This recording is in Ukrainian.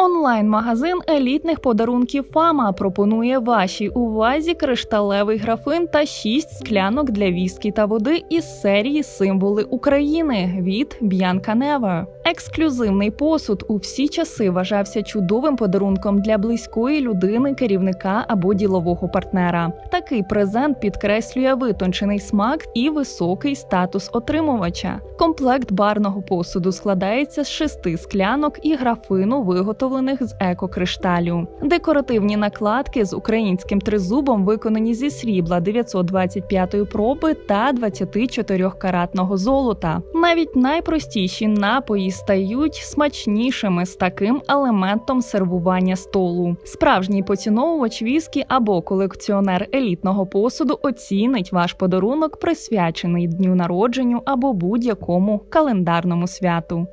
Онлайн-магазин елітних подарунків Фама пропонує вашій увазі кришталевий графин та шість склянок для віскі та води із серії Символи України від Б'янка Never. Ексклюзивний посуд у всі часи вважався чудовим подарунком для близької людини, керівника або ділового партнера. Такий презент підкреслює витончений смак і високий статус отримувача. Комплект барного посуду складається з шести склянок і графину, виготовлених з екокришталю. Декоративні накладки з українським тризубом виконані зі срібла 925 проби та 24-каратного золота. Навіть найпростіші напої стають смачнішими з таким елементом сервування столу. Справжній поціновувач віскі або колекціонер елітного посуду оцінить ваш подарунок, присвячений дню народженню або будь-якому календарному святу.